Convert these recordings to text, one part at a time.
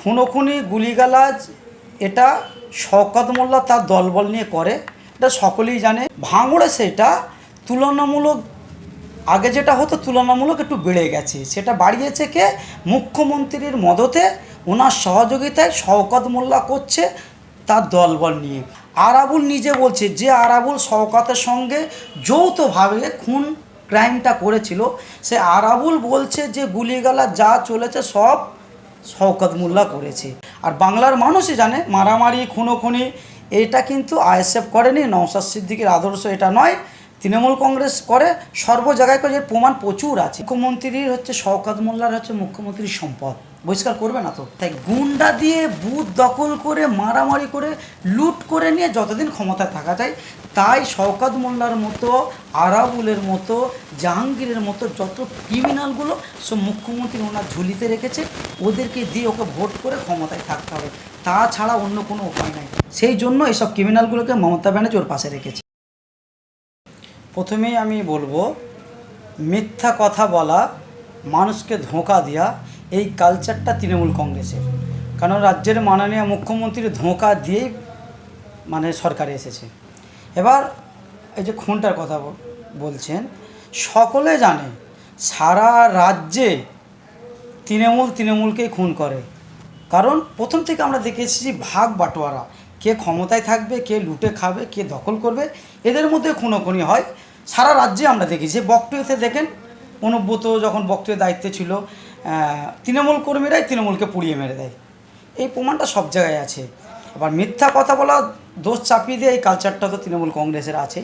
খুনোখুনি, গুলিগালাজ, এটা শওকত মোল্লা তার দলবল নিয়ে করে। এটা সকলেই জানে। ভাঙড়ে সেটা তুলনামূলক, আগে যেটা হতো তুলনামূলক একটু বেড়ে গেছে। সেটা বাড়িয়েছে কে? মুখ্যমন্ত্রীর মদতে ওনার সহযোগিতায় শওকত মোল্লা করছে তার দলবল নিয়ে। আরাবুল নিজে বলছে, যে আরাবুল শওকতের সঙ্গে যৌথভাবে খুন ক্রাইমটা করেছিল, সে আরাবুল বলছে যে গুলিগালা যা চলেছে সব শওকত মোল্লা করেছে। আর বাংলার মানুষই জানে, মারামারি, খুনোখুনি, এটা কিন্তু আইএসএফ করেনি নওসাদ সিদ্দিকের আদর্শ এটা নয়। তৃণমূল কংগ্রেস করে, সর্ব জায়গায় করে প্রমাণ প্রচুর আছে। মুখ্যমন্ত্রীর হচ্ছে শওকত মোল্লার হচ্ছে মুখ্যমন্ত্রীর সম্পদ। বহিষ্কার করবে না তো। তাই গুন্ডা দিয়ে বুথ দখল করে, মারামারি করে, লুট করে নিয়ে যতদিন ক্ষমতায় থাকা যায়, তাই শওকত মোল্লার মতো, আরাবুলের মতো, জাহাঙ্গীরের মতো যত ক্রিমিনালগুলো সব মুখ্যমন্ত্রী ওনার ঝুলিতে রেখেছে, ওদেরকে দিয়ে ওকে ভোট করে ক্ষমতায় থাকতে হবে। তাছাড়া অন্য কোনো উপায় নাই। সেই জন্য এসব ক্রিমিনালগুলোকে মমতা ব্যানার্জি ওর পাশে রেখেছে। প্রথমেই আমি বলব, মিথ্যা কথা বলা, মানুষকে ধোঁকা দেওয়া এই কালচারটা তৃণমূল কংগ্রেসের। কারণ রাজ্যের মাননীয় মুখ্যমন্ত্রীর ধোঁকা দিয়েই মানে সরকারে এসেছে। এবার এই যে খুনটার কথা বলছেন, সকলে জানে সারা রাজ্যে তৃণমূল তৃণমূলকেই খুন করে। কারণ প্রথম থেকে আমরা দেখে এসেছি ভাগ বাটোয়ারা। কে ক্ষমতায় থাকবে, কে লুটে খাবে, কে দখল করবে, এদের মধ্যে খুনোখুনি হয়। সারা রাজ্যে আমরা দেখেছি। বকটুয়েতে দেখেন, অনুব্রত যখন বকটুয়ের দায়িত্বে ছিল তৃণমূল কর্মীরাই তৃণমূলকে পুড়িয়ে মেরে দেয়। এই প্রমাণটা সব জায়গায় আছে। আবার মিথ্যা কথা বলা, দোষ চাপিয়ে দিয়ে এই কালচারটা তো তৃণমূল কংগ্রেসের আছে।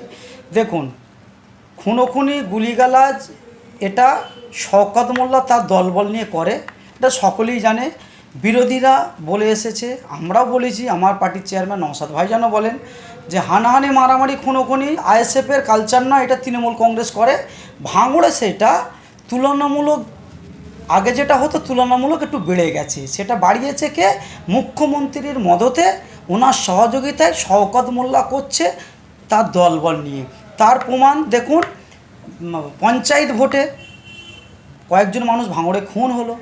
দেখুন, খুনোখুনি, গুলিগালাজ, এটা শওকত মোল্লা তার দলবল নিয়ে করে। এটা সকলেই জানে। বিরোধীরা বলে এসেছে, আমরাও বলেছি, আমার পার্টির চেয়ারম্যান নওসাদ ভাইজানও বলেন যে, হানাহানি, মারামারি, খুনোখুনি, আইএসএফের কালচার না এটা তৃণমূল কংগ্রেস করে। ভাঙড়ে সেটা তুলনামূলক আগে যেটা হতো, তুলনামূলক একটু বেড়ে গেছে। সেটা বাড়িয়েছে কে? মুখ্যমন্ত্রীর মদতে ওনার সহযোগিতায় শওকত মোল্লা করছে তার দলবল নিয়ে। তার প্রমাণ দেখুন, পঞ্চায়েত ভোটে কয়েকজন মানুষ ভাঙড়ে খুন হলো।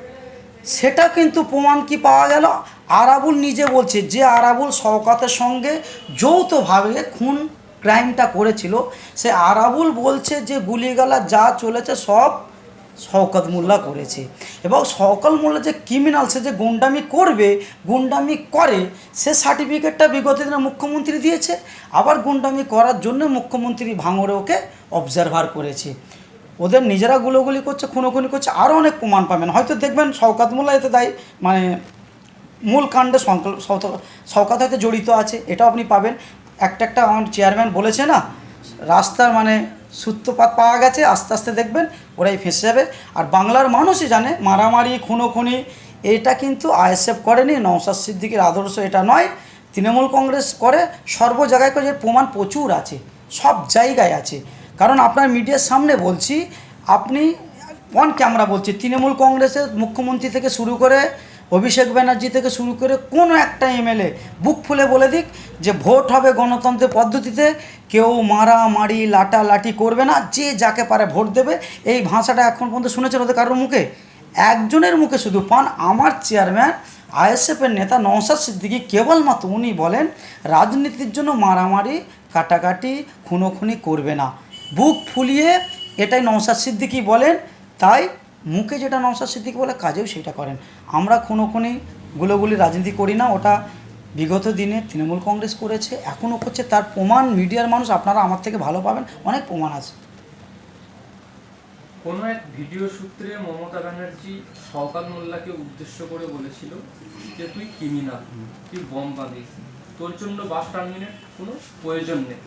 সেটা কিন্তু প্রমাণ কি পাওয়া গেল? আরাবুল নিজে বলছে, যে আরাবুল শওকাতের সঙ্গে যৌথভাবে খুন ক্রাইমটা করেছিল, সে আরাবুল বলছে যে গুলিগালা যা চলেছে সব শওকত মোল্লা করেছে। এবং শওকত মোল্লা যে ক্রিমিনাল সে যে গুন্ডামি করবে, গুন্ডামি করে, সে সার্টিফিকেটটা বিগত দিনে মুখ্যমন্ত্রী দিয়েছে। আবার গুন্ডামি করার জন্য মুখ্যমন্ত্রী ভাঙড়ে ওকে অবজারভার করেছে। ওদের নিজেরা গুলোগুলি করছে, খুনোখুনি করছে আরও অনেক প্রমাণ পাবেন। হয়তো দেখবেন শওকাত মোল্লা এতে দায়ী মানে মূল কাণ্ডে শওকাত হয়তো জড়িত আছে, এটাও আপনি পাবেন। একটা একটা আমার চেয়ারম্যান বলেছে না, রাস্তার মানে সূত্রপাত পাওয়া গেছে, আস্তে আস্তে দেখবেন ওরাই ফেঁসে যাবে। আর বাংলার মানুষই জানে, মারামারি, খুনোখুনি, এটা কিন্তু আইএসএফ করেনি নওসাদ সিদ্দিকের আদর্শ এটা নয়। তৃণমূল কংগ্রেস করে, সর্ব জায়গায় করে প্রমাণ প্রচুর আছে, সব জায়গায় আছে। কারণ আপনার মিডিয়ার সামনে বলছি, আপনি অন ক্যামেরা বলছি, তৃণমূল কংগ্রেসের মুখ্যমন্ত্রী থেকে শুরু করে অভিষেক ব্যানার্জি থেকে শুরু করে কোনো একটা এমএলএ বুক ফুলে বলে দিক যে ভোট হবে গণতন্ত্রের পদ্ধতিতে, কেউ মারামারি, লাটালাটি করবে না, যে যাকে পারে ভোট দেবে। এই ভাষাটা এখন পর্যন্ত শুনেছেন ওদের কারোর মুখে? একজনের মুখে শুধু পান আমার চেয়ারম্যান আইএসএফের নেতা নওসাদ সিদ্দিকি। কেবলমাত্র উনি বলেন, রাজনীতির জন্য মারামারি, কাটাকাটি, খুনোখুনি করবে না। বুক ফুলিয়ে এটাই নওসাদ সিদ্দিকি বলেন, তাই মুখে যেটা নওসাদ সিদ্দিক বলে কাজেও সেটা করেন। আমরা খুনোখুনি গুলোগুলি রাজনীতি করি না, ওটা বিগত দিনে তৃণমূল কংগ্রেস করেছে এখনও করছে, তার প্রমাণ মিডিয়ার মানুষ আপনারা আমার থেকে ভালো পাবেন, অনেক প্রমাণ আছে। কোনো এক ভিডিও সূত্রে মমতা ব্যানার্জি শওকাত মোল্লাকে উদ্দেশ্য করে বলেছিল যে, তুই ক্রিমিনাল তুই বম বাঁধিস তোর জন্য বাস টার্মিনেট কোনো প্রয়োজন নেই।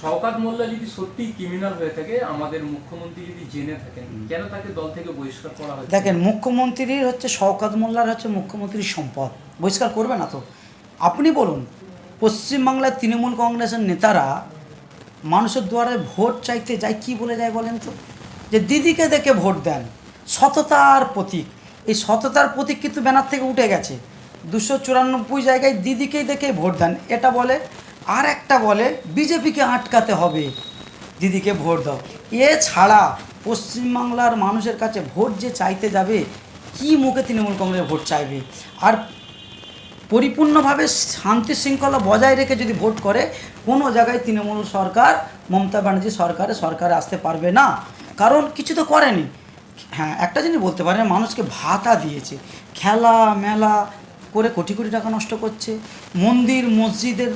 শওকাত মোল্লা যদি সত্যি ক্রিমিনাল হয়ে থাকে আমাদের মুখ্যমন্ত্রী যদি জেনে থাকেন কেন তাকে দল থেকে বহিষ্কার করা হয়েছে? দেখেন মুখ্যমন্ত্রীর হচ্ছে শওকাত মোল্লার হচ্ছে মুখ্যমন্ত্রীর সম্পদ। বহিষ্কার করবে না তো। আপনি বলুন পশ্চিমবাংলার তৃণমূল কংগ্রেসের নেতারা মানুষের দুয়ারে ভোট চাইতে যায় কি বলে যায় বলেন তো? যে দিদিকে দেখে ভোট দেন সততার প্রতীক। এই সততার প্রতীক কিন্তু ব্যানার থেকে উঠে গেছে। দুশো চুরানব্বই জায়গায় দিদিকেই দেখে ভোট দেন এটা বলে আর একটা বলে, বিজেপিকে আটকাতে হবে। দিদিকে ভোট দাও। এছাড়া পশ্চিমবাংলার মানুষের কাছে ভোট যে চাইতে যাবে, কি মুখে তৃণমূল কংগ্রেস ভোট চাইবে? আর পরিপূর্ণভাবে শান্তি শৃঙ্খলা বজায় রেখে যদি ভোট করে, কোনো জায়গায় তৃণমূল সরকার, মমতা ব্যানার্জি সরকারে সরকারে আসতে পারবে না। কারণ কিছু তো করেনি। হ্যাঁ একটা জিনিস বলতে পারেন, মানুষকে ভাতা দিয়েছে। খেলা মেলা করে কোটি কোটি টাকা নষ্ট করছে। মন্দির, মসজিদের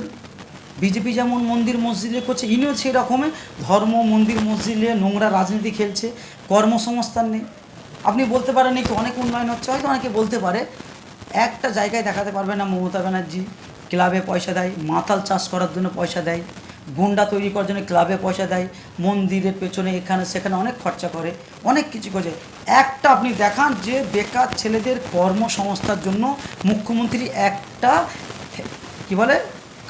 বিজেপি যেমন মন্দির মসজিদে করছে, ইনিও সেই রকমের ধর্ম, মন্দির মসজিদে নোংরা রাজনীতি খেলছে, কর্মসংস্থান নেই। আপনি বলতে পারেন তো অনেক উন্নয়ন হচ্ছে, হয়তো অনেকে বলতে পারে। একটা জায়গায় দেখাতে পারবে না মমতা ব্যানার্জি, ক্লাবে পয়সা দেয়, মাতাল চাষ করার জন্য পয়সা দেয়, গুন্ডা তৈরি করার জন্য ক্লাবে পয়সা দেয়, মন্দিরের পেছনে, এখানে, সেখানে অনেক খরচা করে, অনেক কিছু করে। একটা আপনি দেখান যে বেকার ছেলেদের কর্মসংস্থার জন্য মুখ্যমন্ত্রী একটা কি বলে?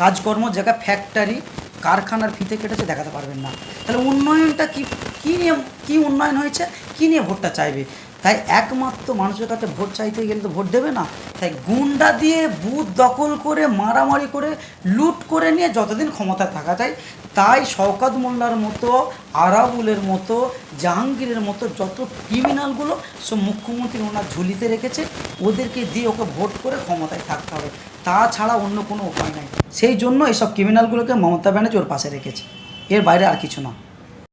কাজকর্ম জায়গা ফ্যাক্টরি কারখানার ফিতে কেটেছে, দেখাতে পারবেন না। তাহলে উন্নয়নটা কি, কী নিয়ে, কী উন্নয়ন হয়েছে, কী নিয়ে ভোটটা চাইবে? তাই একমাত্র মানুষের কাছে ভোট চাইতে গেলে তো ভোট দেবে না। তাই গুন্ডা দিয়ে বুথ দখল করে, মারামারি করে, লুট করে নিয়ে যতদিন ক্ষমতা থাকা যায় তাই শওকত মোল্লার মতো, আরাবুলের মতো, জাহাঙ্গীরের মতো যত ক্রিমিনালগুলো সব মুখ্যমন্ত্রী ওনার ঝুলিতে রেখেছে, ওদেরকে দিয়ে ওকে ভোট করে ক্ষমতায় থাকতে হবে। তাছাড়া অন্য কোনো উপায় নাই। সেই জন্য এসব ক্রিমিনালগুলোকে মমতা ব্যানার্জি ওর পাশে রেখেছে। এর বাইরে আর কিছু না।